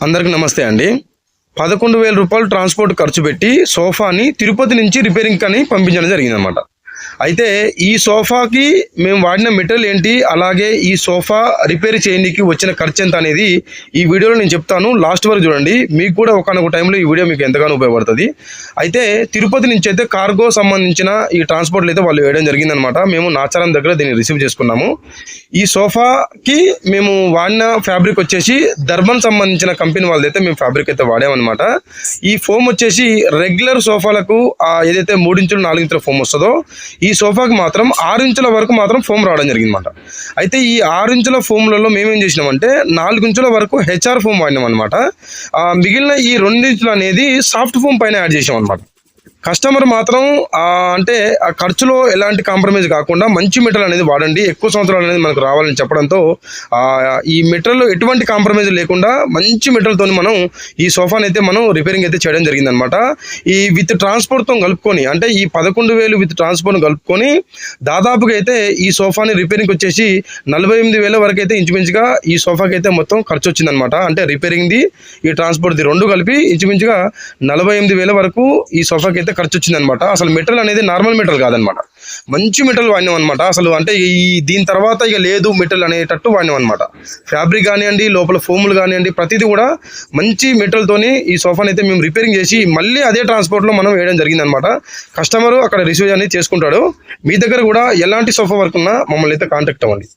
అందరికి నమస్తే అండి. పదకొండు వేల రూపాయలు ట్రాన్స్పోర్ట్ ఖర్చు పెట్టి సోఫాని తిరుపతి నుంచి రిపేరింగ్ కానీ పంపించడం జరిగిందనమాట అయితే ఈ సోఫాకి మేము వాడిన మెటీరియల్ ఏంటి? అలాగే ఈ సోఫా రిపేర్ చేయడానికి వచ్చిన ఖర్చు ఎంత అనేది ఈ వీడియోలో నేను చెప్తాను. లాస్ట్ వరకు చూడండి. మీకు కూడా ఒకనొక టైంలో ఈ వీడియో మీకు ఎంతగానో ఉపయోగపడుతుంది. అయితే తిరుపతి నుంచి అయితే కార్గో సంబంధించిన ఈ ట్రాన్స్పోర్ట్లు అయితే వాళ్ళు వేయడం జరిగిందనమాట మేము నాచారం దగ్గర దీన్ని రిసీవ్ చేసుకున్నాము. ఈ సోఫాకి మేము వాడిన ఫ్యాబ్రిక్ వచ్చేసి దర్బన్ సంబంధించిన కంపెనీ వాళ్ళదైతే మేము ఫ్యాబ్రిక్ అయితే వాడామన్నమాట. ఈ ఫోమ్ వచ్చేసి రెగ్యులర్ సోఫాలకు ఏదైతే మూడించులు నాలుగించుల ఫోమ్ వస్తుందో ఈ సోఫాకి మాత్రం ఆరు ఇంచుల వరకు మాత్రం ఫోమ్ రావడం జరిగిందన్నమాట. అయితే ఈ ఆరు ఇంచుల ఫోమ్లలో మేమేం చేసినామంటే నాలుగు ఇంచుల వరకు హెచ్ఆర్ ఫోమ్ వాడినాం అనమాట మిగిలిన ఈ రెండించులు అనేది సాఫ్ట్ ఫోమ్ పైన యాడ్ చేసాం అనమాట కస్టమర్ మాత్రం అంటే ఆ ఖర్చులో ఎలాంటి కాంప్రమైజ్ కాకుండా మంచి మెటల్ అనేది వాడండి ఎక్కువ సంవత్సరాలు అనేది మనకు రావాలని చెప్పడంతో ఈ మెటల్ ఎటువంటి కాంప్రమైజ్ లేకుండా మంచి మెటల్తో మనం ఈ సోఫాని అయితే మనం రిపేరింగ్ అయితే చేయడం జరిగిందనమాట. ఈ విత్ ట్రాన్స్పోర్ట్తో కలుపుకొని అంటే ఈ పదకొండు వేలు విత్ ట్రాన్స్పోర్ట్ కలుపుకొని దాదాపుగా అయితే ఈ సోఫాని రిపేరింగ్ వచ్చేసి నలభై ఎనిమిది వేల వరకు అయితే ఇంచుమించుగా ఈ సోఫాకి అయితే మొత్తం ఖర్చు వచ్చిందనమాట. అంటే రిపేరింగ్ది ఈ ట్రాన్స్పోర్ట్ది రెండు కలిపి ఇంచుమించుగా నలభై ఎనిమిది వేల వరకు ఈ సోఫాకి అయితే ఖర్చు వచ్చిందనమాట అసలు మెటల్ అనేది నార్మల్ మెటల్ కాదనమాట. మంచి మెటల్ వాడినాం అనమాట అసలు అంటే ఈ దీని తర్వాత ఇక లేదు మెటల్ అనేటట్టు వాడినాం అనమాట ఫ్యాబ్రిక్ కానివ్వండి లోపల ఫోములు కానివ్వండి ప్రతిదీ కూడా మంచి మెటల్తోని ఈ సోఫాని అయితే మేము రిపేరింగ్ చేసి మళ్ళీ అదే ట్రాన్స్పోర్ట్లో మనం వేయడం జరిగిందనమాట. కస్టమర్ అక్కడ రిసీవ్ అనేది చేసుకుంటాడు. మీ దగ్గర కూడా ఎలాంటి సోఫా వర్క్ ఉన్నా మమ్మల్ని అయితే కాంటాక్ట్ అవ్వండి.